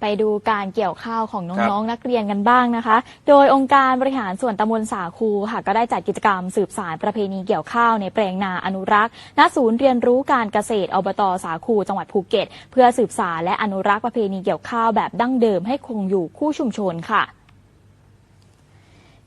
ไปดูการเกี่ยวข้าวของน้องๆนักเรียนกันบ้างนะคะ โดยองค์การบริหารส่วนตำบลสาคูค่ะก็ได้จัดกิจกรรมสืบสารประเพณีเกี่ยวข้าวในแปลงนาอนุรักษ์ณศูนย์เรียนรู้การเกษตรอบตสาคูจังหวัดภูเก็ต เพื่อสืบสารและอนุรักษ์ประเพณีเกี่ยวข้าวแบบดั้งเดิมให้คงอยู่คู่ชุมชนค่ะ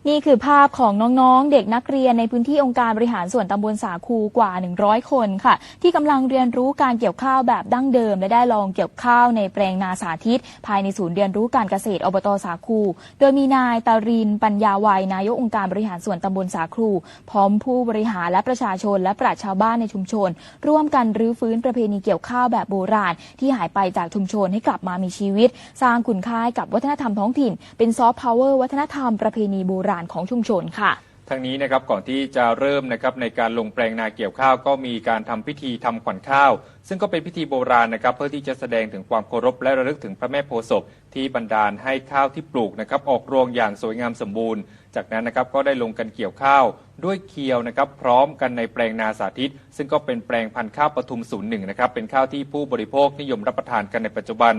นี่คือภาพของน้องๆ เด็กนักเรียนในพื้นที่องค์การบริหารส่วนตำบลสาคูกว่า 100 คนค่ะ ที่กำลังเรียนรู้การเกี่ยวข้าวแบบดั้งเดิม และได้ลองเกี่ยวข้าวในแปลงนาสาธิต ภายในศูนย์เรียนรู้การเกษตรอบตสาคู โดยมีนายตารินปัญญาวัยนายกองค์การบริหารส่วนตำบลสาคู พร้อมผู้บริหารและประชาชนและปราชชาวบ้านในชุมชน ร่วมกันรื้อฟื้นประเพณีเกี่ยวข้าวแบบโบราณ ที่หายไปจากชุมชนให้กลับมามีชีวิต สร้างคุณค่ากับวัฒนธรรมท้องถิ่น เป็นซอฟต์พาวเวอร์วัฒนธรรมประเพณีโบราณของชุมชนค่ะทั้งนี้นะครับก่อนที่จะเริ่มนะครับในการลงแปลงนาเกี่ยวข้าวก็มีการทำพิธีทำขวัญข้าว ซึ่งก็เป็นพิธีโบราณนะครับ เพื่อที่จะแสดงถึงความเคารพและระลึกถึงพระแม่โพธิ์ศพที่บันดาลให้ข้าวที่ปลูกนะครับออกรวงอย่างสวยงามสมบูรณ์ จากนั้นนะครับก็ได้ลงกันเกี่ยวข้าว ด้วยเคียวนะครับพร้อมกันในแปลงนาสาธิต ซึ่งก็เป็นแปลงพันธุ์ข้าวปทุมศูนย์หนึ่งนะครับเป็นข้าวที่ผู้บริโภคนิยมรับประทานกันในปัจจุบัน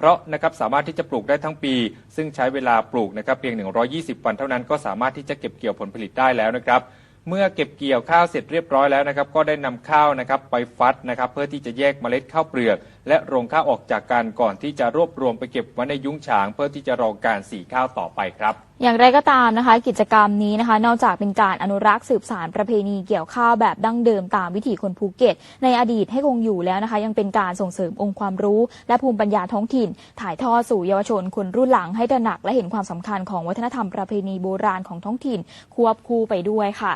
เพราะนะครับสามารถที่จะปลูกได้ทั้งปี ซึ่งใช้เวลาปลูกนะครับเพียง 120 วันเท่านั้นก็สามารถที่จะเก็บเกี่ยวผลผลิตได้แล้วนะครับเมื่อเก็บเกี่ยวข้าวเสร็จเรียบร้อยแล้วนะครับก็ได้นำข้าวนะครับไปฟัดนะครับเพื่อที่จะแยกเมล็ดข้าวเปลือกและโรงข้าวออกจากกันก่อนที่จะรวบรวมไปเก็บไว้ในยุ้งฉาง เพื่อที่จะรอการสีข้าวต่อไปครับ อย่างไรก็ตามนะคะ กิจกรรมนี้นะคะ นอกจากเป็นการอนุรักษ์สืบสารประเพณีเกี่ยวข้าวแบบดั้งเดิมตามวิถีคนภูเก็ต ในอดีตให้คงอยู่แล้วนะคะ ยังเป็นการส่งเสริมองค์ความรู้ และภูมิปัญญาท้องถิ่น ถ่ายทอดสู่เยาวชนคนรุ่นหลังให้ตระหนักและเห็นความสำคัญของวัฒนธรรมประเพณีโบราณของท้องถิ่นควบคู่ไปด้วยค่ะ